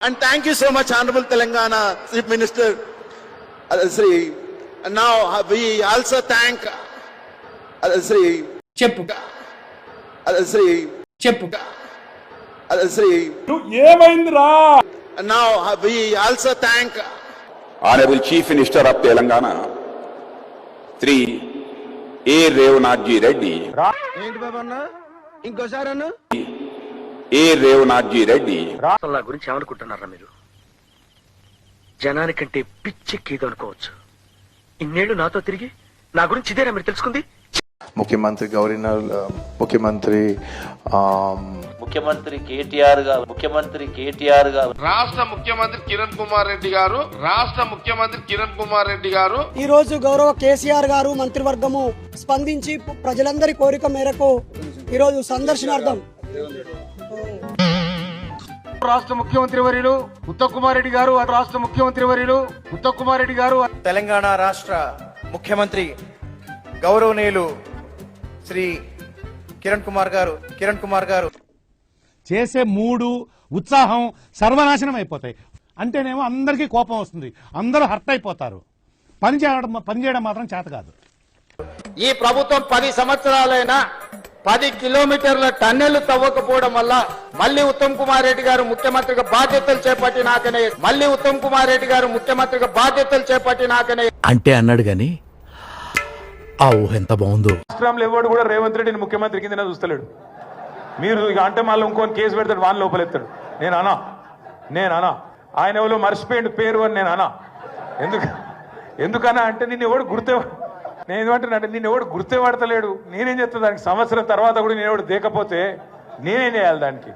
And thank you so much, Honorable Telangana Chief Minister uh, Sri. And now uh, we also thank uh, Sri చెప్పు uh, Sri చెప్పు uh, Sri. ఏమైందిరా And now uh, we also thank Honorable Chief Minister of Telangana, Sri A. Revanathji Reddy, ఏంటి బాబు అన్న ఇంకోసారి అన్న Revanathji Reddy, అసలు నా గురించి ఏమనుకుంటున్నారా మీరు? జనానికంటే పిచ్చెక్కేదో అనుకోవచ్చు. ఇన్నేళ్ళు నాతో తిరిగి నా గురించి ఇదేనా మీరు తెలుసుకుంది? ముఖ్యమంత్రి గవర్నర్ ముఖ్యమంత్రి ముఖ్యమంత్రి కేటీఆర్ గారు ముఖ్యమంత్రి కేటీఆర్ గారు. రాష్ట్ర ముఖ్యమంత్రి కిరణ్ కుమార్ రెడ్డి గారు రాష్ట్ర ముఖ్యమంత్రి కిరణ్ కుమార్ రెడ్డి గారు. ఈ రోజు గౌరవ కేసీఆర్ గారు మంత్రివర్గము స్పందించి ప్రజలందరి కోరిక మేరకు ఈరోజు సందర్శనార్థం రాష్ట్ర ముఖ్యమంత్రి వర్యులు ఉత్తమ్ కుమార్ రెడ్డి గారు రాష్ట్ర ముఖ్యమంత్రి వర్యులు ఉత్తమ్ కుమార్ రెడ్డి గారు తెలంగాణ రాష్ట్ర ముఖ్యమంత్రి గౌరవనీయులు శ్రీ కిరణ్ కుమార్ గారు కిరణ్ కుమార్ గారు. చేసే మూడు ఉత్సాహం సర్వనాశనం అయిపోతాయి. అంటేనేమో అందరికీ కోపం వస్తుంది. అందరూ హర్ట్ అయిపోతారు. పని చేయడం పని చేయడం మాత్రం చేత కాదు. ఈ ప్రభుత్వం పది సంవత్సరాలైనా పది కిలోమీటర్ల టన్నెళ్ళు తవ్వకపోవడం వల్ల మళ్ళీ ఉత్తమ్ కుమార్ రెడ్డి గారు ముఖ్యమంత్రిగా బాధ్యతలు చేపట్టినాకనే మళ్ళీ ఉత్తమ్ కుమార్ రెడ్డి గారు ముఖ్యమంత్రిగా బాధ్యతలు చేపట్టినాకనే. అంటే అన్నాడు గాని ఆ ఊహ ఎంత బాగుందో. రాష్ట్రంలో ఎవడు కూడా రేవంత్ రెడ్డిని ముఖ్యమంత్రి కింద చూస్తలేడు. మీరు ఇక అంటే మళ్ళీ ఇంకొని కేసు పెడతాడు వాన్ లోపలెత్తాడు నేను అనా నేను అనా. ఆయన ఎవరో మర్చిపోయిండు పేరు అని నేను అనా. ఎందుకు ఎందుకన్నా అంటే నిన్ను ఎవడు గుర్తే నేను ఏమంటున్నా నేను ఎవడు గుర్తే పడతలేడు నేనేం చెప్తాను దానికి సంవత్సరం తర్వాత కూడా నేను ఎవడు దేకపోతే నేనేం చేయాలి దానికి?